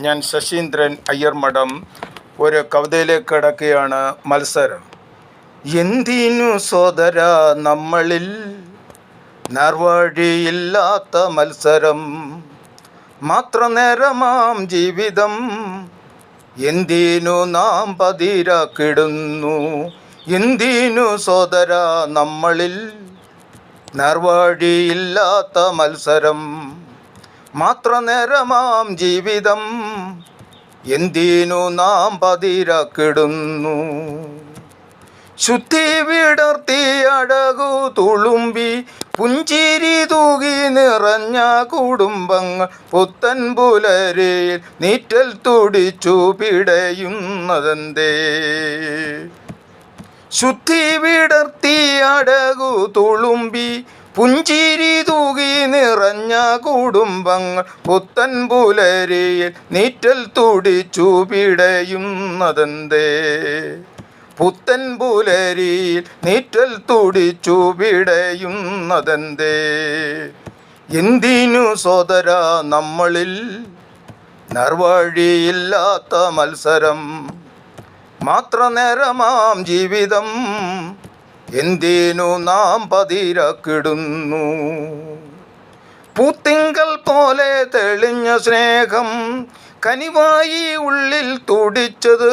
ഞാൻ ശശീന്ദ്രൻ അയ്യർ മഠം ഒരു കവിതയിലേക്ക് കിടക്കുകയാണ് മത്സരം. എന്തിനു സോദര നമ്മളിൽ നേർവഴിയില്ലാത്ത മത്സരം? മാത്ര നേരമാം ജീവിതം എന്തിനു നാം പതിരാക്കിടുന്നു? എന്തിനു സോദര നമ്മളിൽ നേർവഴിയില്ലാത്ത മത്സരം? മാത്ര നേരമാം ജീവിതം എന്തിനു നാം പതിരക്കിടുന്നു? ശുദ്ധി വിടർത്തി അടകു തുളുമ്പി പുഞ്ചിരി തൂകി നിറഞ്ഞ കുടുംബങ്ങൾ പുത്തൻ പുലരിൽ നീറ്റൽ തുടിച്ചു പിടയുന്നതെന്തേ? ശുദ്ധി വിടർത്തി അടകു തുളുമ്പി പുഞ്ചിരി തൂകി നിറഞ്ഞ കുടുംബങ്ങൾ പുത്തൻ പുലരിയിൽ നീറ്റൽ തുടിച്ചു പിടയുന്നതെന്തേ? പുത്തൻ പുലരിയിൽ നീറ്റൽ തുടിച്ചു പിടയുന്നതെന്തേ? എന്തിനു സോദര നമ്മളിൽ? നർവഴിയില്ലാത്ത മത്സരം മാത്ര നേരമാം ജീവിതം എന്തിനു നാം പതിരക്കിടുന്നു? പൂത്തിങ്കൽ പോലെ തെളിഞ്ഞ സ്നേഹം കനിവായി ഉള്ളിൽ തുടിച്ചത്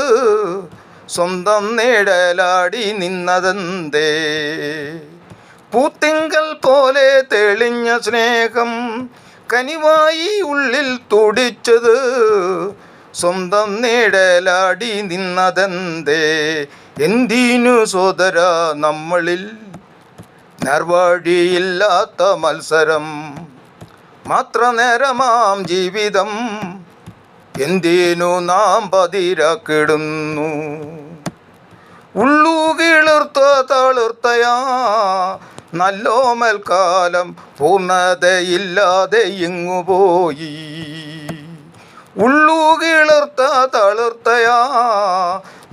സ്വന്തം നേടലാടി നിന്നതെന്തേ? പൂത്തിങ്കൽ പോലെ തെളിഞ്ഞ സ്നേഹം കനിവായി ഉള്ളിൽ തുടിച്ചത് സ്വന്തം നേടലാടി നിന്നതെന്തേ? എന്തിനു സോദര നമ്മളിൽ? നിർവഴിയില്ലാത്ത മത്സരം മാത്ര നേരമാം ജീവിതം എന്തിനു നാം പതിരക്കിടുന്നു? ഉള്ളുകിളിർത്ത തളിർത്തയാ നല്ലോമൽക്കാലം പൂർണതയില്ലാതെ ഇങ്ങുപോയി ഉള്ളുകിളിർത്ത തളിർത്തയാ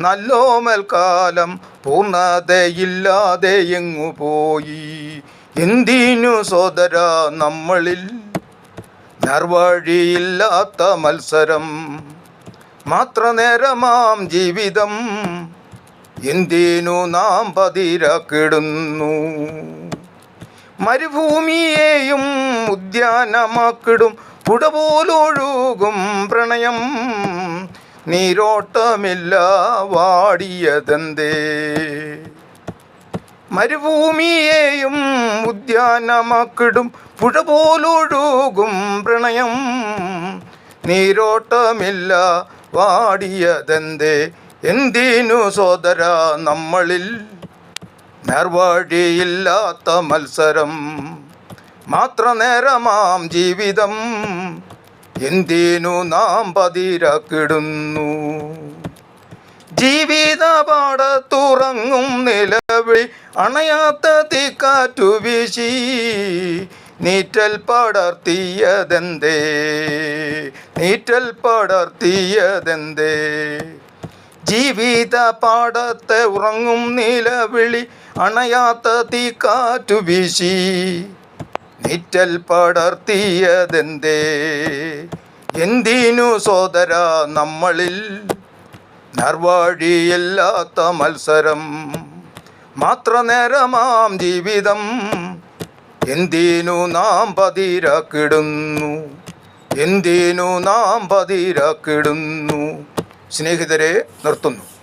നല്ലോമൽക്കാലം പൂർണതയില്ലാതെ എങ്ങുപോയി എന്തിനു സോദര നമ്മളിൽ? നർവഴിയില്ലാത്ത മത്സരം മാത്ര നേരമാം ജീവിതം. എന്തിനു നാം പതിരക്കിടുന്നു? മരുഭൂമിയെയും ഉദ്യാനമാക്കിടും പുടപോലൊഴുകും പ്രണയം. നീരോട്ടമില്ല വാടിയതെന്തേ? മരുഭൂമിയെയും ഉദ്യാനമാക്കിടും പുഴ പോലൊഴുകും പ്രണയം. നീരോട്ടമില്ല വാടിയതെന്തേ? എന്തിനു സോദര നമ്മളിൽ? നേർവഴിയില്ലാത്ത മത്സരം മാത്ര നേരമാം ജീവിതം. എന്തിനു നാം പതിരക്കിടുന്നു? ജീവിത പാടത്തുറങ്ങും നിലവിളി അണയാത്ത തീക്കാറ്റു വീശി നീറ്റൽ പടർത്തിയതെന്തേ? നീറ്റൽ പടർത്തിയതെന്തേ? ജീവിത പാടത്തെ ഉറങ്ങും നിലവിളി അണയാത്ത തീക്കാറ്റു വീശി നീറ്റൽ പടർത്തിയതെന്തേ? എന്തിനു സോദര നമ്മളിൽ? നർവാഴിയില്ലാത്ത മത്സരം മാത്ര നേരമാം ജീവിതം. എന്തിനു നാം പതിരക്കിടുന്നു? എന്തിനു നാം പതിരക്കിടുന്നു? സ്നേഹിതരെ നിർത്തുന്നു.